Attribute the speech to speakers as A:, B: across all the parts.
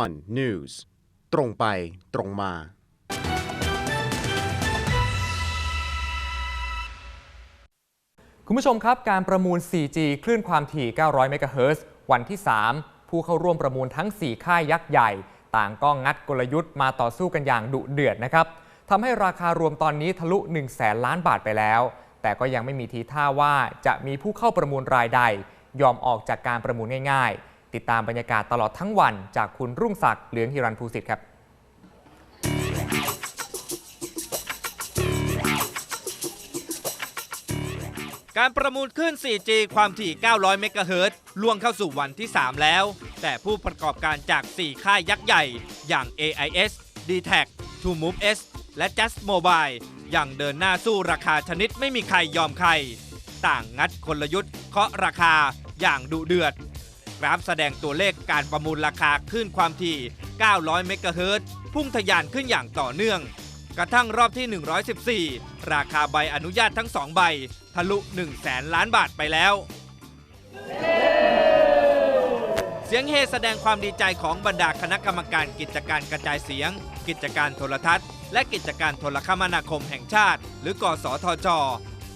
A: One News ตรงไปตรงมา
B: คุณผู้ชมครับ การประมูล 4G คลื่นความถี่ 900 เมกะเฮิรตซ์วันที่ 3 ผู้เข้าร่วมประมูลทั้ง 4 ค่ายยักษ์ใหญ่ ต่างก็งัดกลยุทธ์มาต่อสู้กันอย่างดุเดือดนะครับทำให้ราคารวมตอนนี้ทะลุ 1 0 0 0 0แสนล้านบาทไปแล้ว แต่ก็ยังไม่มีทีท่าว่าจะมีผู้เข้าประมูลรายใด ยอมออกจากการประมูลง่ายๆ ติดตามบรรยากาศตลอดทั้งวันจากคุณรุ่งศักดิ์เหลืองหิรันภูสิทธิ์ครับ
C: การประมูลขึ้น 4G ความถี่ 900 เมกะเฮิรตซ์ล่วงเข้าสู่วันที่ 3 แล้ว แต่ผู้ประกอบการจาก 4 ค่ายยักษ์ใหญ่ อย่าง AIS d t a c True Move S และ Just Mobile ยังเดินหน้าสู้ราคาชนิดไม่มีใครยอมใคร ต่างงัดกลยุทธ์เคาะราคาอย่างดุเดือด ราฟแสดงตัวเลขการประมูลราคาขึ้นความถี่ 900 เมกะเฮิรตพุ่งทะยานขึ้นอย่างต่อเนื่อง กระทั่งรอบที่ 114 ราคาใบอนุญาตทั้ง2ใบ ทะลุ1แสนล้านบาทไปแล้ว เสียงเฮแสดงความดีใจของบรรดาคณะกรรมการกิจการกระจายเสียง กิจการโทรทัศน์ และกิจการโทรคมนาคมแห่งชาติ หรือกสทช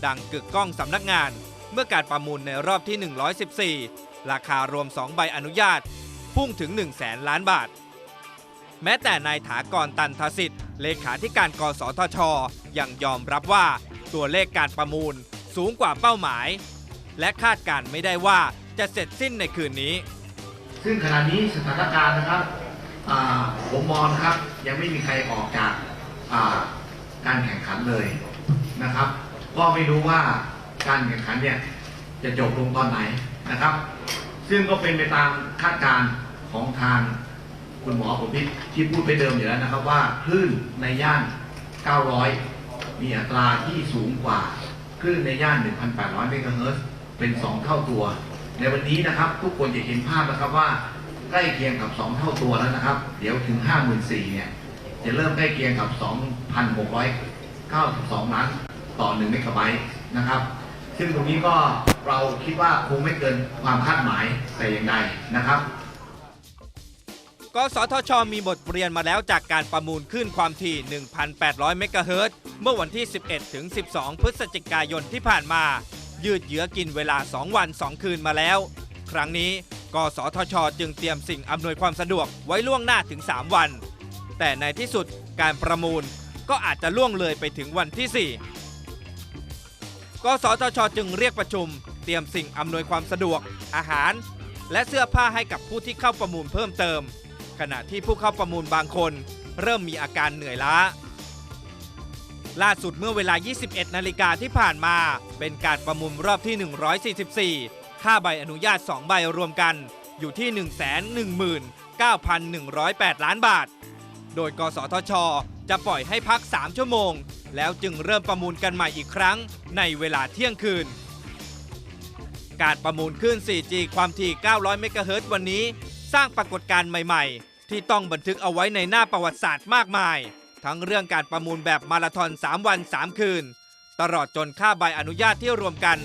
C: ดังกึกก้องสำนักงาน เมื่อการประมูลในรอบที่ 114 ราคารวม 2 ใบอนุญาต พุ่งถึง 1 0 0 0 0แสนล้านบาท แม้แต่นายถากรตันทสิทธิ์ เลขาธิการกสทช ยังยอมรับว่าตัวเลขการประมูลสูงกว่าเป้าหมาย และคาดการไม่ได้ว่าจะเสร็จสิ้นในคืนนี้
D: ซึ่งขณะนี้สถานการณ์นะครับผมมองนะครับยังไม่มีใครออกจากการแข่งขันเลยนะครับ ก็ไม่รู้ว่า การแข่งขันเนี่ยจะจบลงตอนไหนนะครับ ซึ่งก็เป็นไปตามคาดการณ์ของทางคุณหมอผมที่ที่พูดไปเดิมอยู่แล้วนะครับว่าคลื่นในย่าน 900 มีอัตราที่สูงกว่าคลื่นในย่าน 1,800 เมกะเฮิรตซ์เป็น 2 เท่าตัว ในวันนี้นะครับ ทุกคนจะเห็นภาพนะครับว่าใกล้เคียงกับ 2 เท่าตัวแล้วนะครับ เดี๋ยวถึง 54,000เนี่ยจะเริ่มใกล้เคียงกับ 2,692 ล้านต่อ 1 เมกะไบต์นะครับ ซึ่งตรงนี้ก็เราคิดว่าคงไม่เกินความคาดหมายแต่อย่างใดนะครับ
C: กสทช มีบทเรียนมาแล้วจากการประมูลขึ้นความถี่ 1,800 เมกะเฮิรตซ์เมื่อวันที่ 11 ถึง 12 พฤศจิกายนที่ผ่านมา ยืดเยื้อกินเวลา 2 วัน 2 คืนมาแล้ว ครั้งนี้ กสทช จึงเตรียมสิ่งอำนวยความสะดวกไว้ล่วงหน้าถึง 3 วัน แต่ในที่สุดการประมูลก็อาจจะล่วงเลยไปถึงวันที่ 4 กสทชจึงเรียกประชุม เตรียมสิ่งอำนวยความสะดวก อาหาร และเสื้อผ้าให้กับผู้ที่เข้าประมูลเพิ่มเติม ขณะที่ผู้เข้าประมูลบางคน เริ่มมีอาการเหนื่อยล้า ล่าสุดเมื่อเวลา 21 นาฬิกาที่ผ่านมา เป็นการประมูลรอบที่ 144 ค่าใบอนุญาต 2 ใบรวมกัน อยู่ที่ 119,108 ล้านบาท โดย กสทช จะปล่อยให้พัก 3 ชั่วโมง แล้วจึงเริ่มประมูลกันใหม่อีกครั้งในเวลาเที่ยงคืน การประมูลขึ้น 4G ความถี่ 900 เมกะเฮิรตซ์วันนี้ สร้างปรากฏการณ์ใหม่ ๆ ที่ต้องบันทึกเอาไว้ในหน้าประวัติศาสตร์มากมาย ทั้งเรื่องการประมูลแบบมาราธอน 3 วัน 3 คืน ตลอดจนค่าใบอนุญาตที่รวมกัน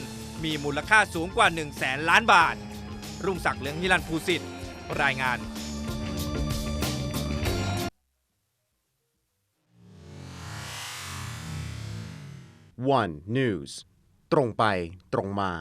C: มีมูลค่าสูงกว่า 1 0 0 0 0แสนล้านบาท รุ่งศักดิ์เหลืองฮิรันภูสิทธิ์รายงาน
A: One News ตรงไปตรงมา